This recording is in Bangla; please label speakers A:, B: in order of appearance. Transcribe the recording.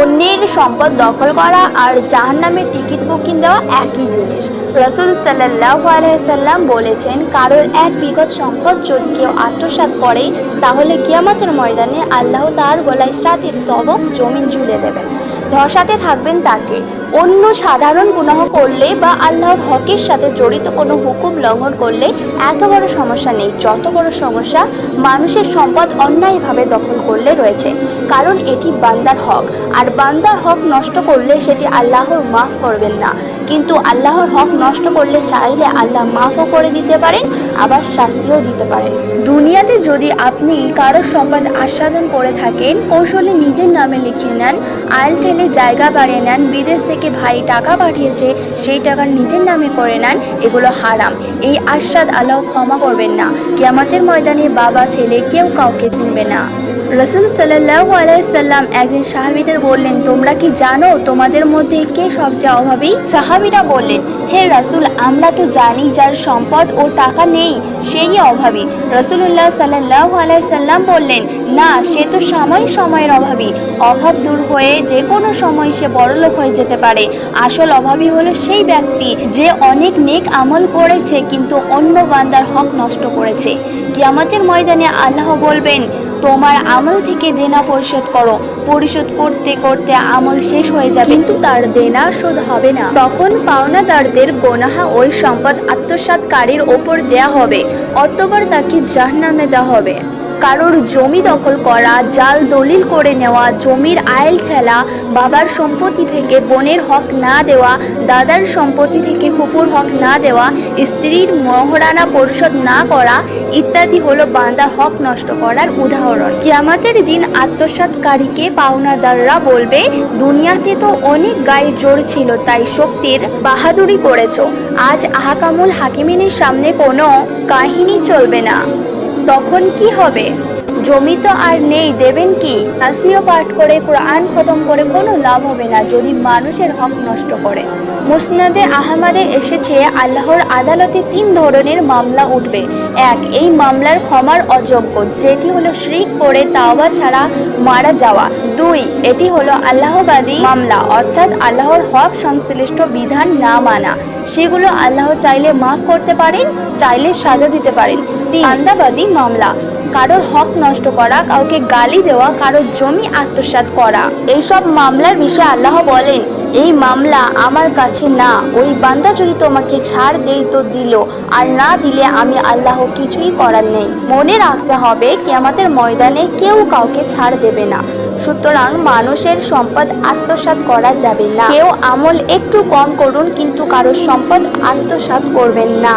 A: অন্যের সম্পদ দখল করা আর জাহান্নামের টিকিট বুকিং দেওয়া একই জিনিস। রসুল সাল্লাহ আলাইসাল্লাম বলেছেন, কারোর এক বিগত সম্পদ যদি কেউ আত্মসাত করে, তাহলে কিয়ামতের ময়দানে আল্লাহ তার গলায় সাত স্তবক জমিন জুড়ে দেবেন। ধসাতে থাকবেন তাকে। অন্য সাধারণ গুনাহ করলে বা আল্লাহর হকের সাথে জড়িত কোনো হুকুম লঙ্ঘন করলে এত বড় সমস্যা নেই, যত বড় সমস্যা মানুষের সম্পদ অন্যায়ভাবে দখল করলে রয়েছে। কারণ এটি বান্দার হক, আর বান্দার হক নষ্ট করলে সেটি আল্লাহর মাফ করবেন না। কিন্তু আল্লাহর হক নষ্ট করলে চাইলে আল্লাহ মাফও করে দিতে পারেন, আবার শাস্তিও দিতে পারেন। দুনিয়াতে যদি আপনি কারোর সম্পদ আস্বাদন করে থাকেন, কৌশলে নিজের নামে লিখিয়ে নেন আইল ঠেলে জায়গা বাড়িয়ে নেন, বিদেশ থেকে ভাই টাকা পাঠিয়েছে, সেই টাকা নিজের নামে করে নেন, এগুলো হারাম। এই আশ্বাদ আল্লাহ ক্ষমা করবেন না। কেয়ামতের ময়দানে বাবা, ছেলে কেউ কাউকে চিনবে না। রসুল সাল্লাহ আলাইসাল্লাম একদিন সাহাবিদের বললেন, তোমরা কি জানো তোমাদের মধ্যে কে সবচেয়ে অভাবী? সাহাবিরা বললেন, হে রাসূল, আমরা তো জানি যার সম্পদ ও টাকা নেই সেই অভাবী। রসুল্লাহ সাল্লাহ আলাইসাল্লাম বললেন, না, সে তো সময় সময়ের অভাবী। অভাব দূর হয়ে যে কোনো সময় সে বড়লোক হয়ে যেতে পারে। আসল অভাবী হলো সেই ব্যক্তি যে অনেক নেক আমল করেছে, কিন্তু অন্য বান্দার হক নষ্ট করেছে। কিয়ামতের ময়দানে আল্লাহ বলবেন তোমার আমল থেকে দেনা পরিশোধ করো। পরিশোধ করতে করতে আমল শেষ হয়ে যাবে। কিন্তু তার দেনা শোধ হবে না। তখন পাওনাদারদের গোনাহা ওই সম্পদ আত্মসাৎকারীর ওপর দেয়া হবে। অতবার তাকে জাহান্নামে দেওয়া হবে। কারোর জমি দখল করা, জাল দলিল করে নেওয়া, জমির আইল ঠেলা, বাবার সম্পত্তি থেকে বোনের হক না দেওয়া, দাদার সম্পত্তি থেকে ফুফুর হক না দেওয়া, স্ত্রীর মহরানা পরিশোধ না করা ইত্যাদি হলো বান্দার হক নষ্ট করার উদাহরণ। কিয়ামতের দিন আত্মসাৎকারীকে পাওনাদাররা বলবে, দুনিয়াতে তো অনেক গায়ে জোর ছিল, তাই শক্তির বাহাদুরি করেছ। আজ আহাকামুল হাকিমিনের সামনে কোনো কাহিনী চলবে না। তখন কি হবে? জমি তো আর নেই, দেবেন কি? তাসমিও পাঠ করে, কোরআন খতম করে কোনো লাভ হবে না যদি মানুষের হক নষ্ট করে। মুসনাদে আহমাদে এসেছে, আল্লাহর আদালতে তিন ধরনের মামলা উঠবে। এক, এই মামলার ক্ষমার অযোগ্য, যেটি হলো শ্রিক করে তাওবা ছাড়া মারা যাওয়া। দুই, এটি হলো আল্লাহবাদী মামলা, অর্থাৎ আল্লাহর হক সংশ্লিষ্ট বিধান না মানা। সেগুলো আল্লাহ চাইলে মাফ করতে পারেন, চাইলে সাজা দিতে পারেন। তিন, আন্দাবাদী মামলা, কারোর হক নষ্ট করা, কাউকে গালি দেওয়া, কারোর জমি আত্মসাৎ করা। এইসব মামলার বিষয়ে আল্লাহ বলেন, এই মামলা আমার কাছে না, ওই বান্দা যদি তোমাকে ছাড় দেই তো দিল, আর না দিলে আমি আল্লাহ কিছুই করার নেই। মনে রাখতে হবে, কেয়ামতের ময়দানে কেউ কাউকে ছাড় দেবে না। সুতরাং মানুষের সম্পদ আত্মসাত করা যাবে না। কেউ আমল একটু কম করুন, কিন্তু কারোর সম্পদ আত্মসাত করবেন না।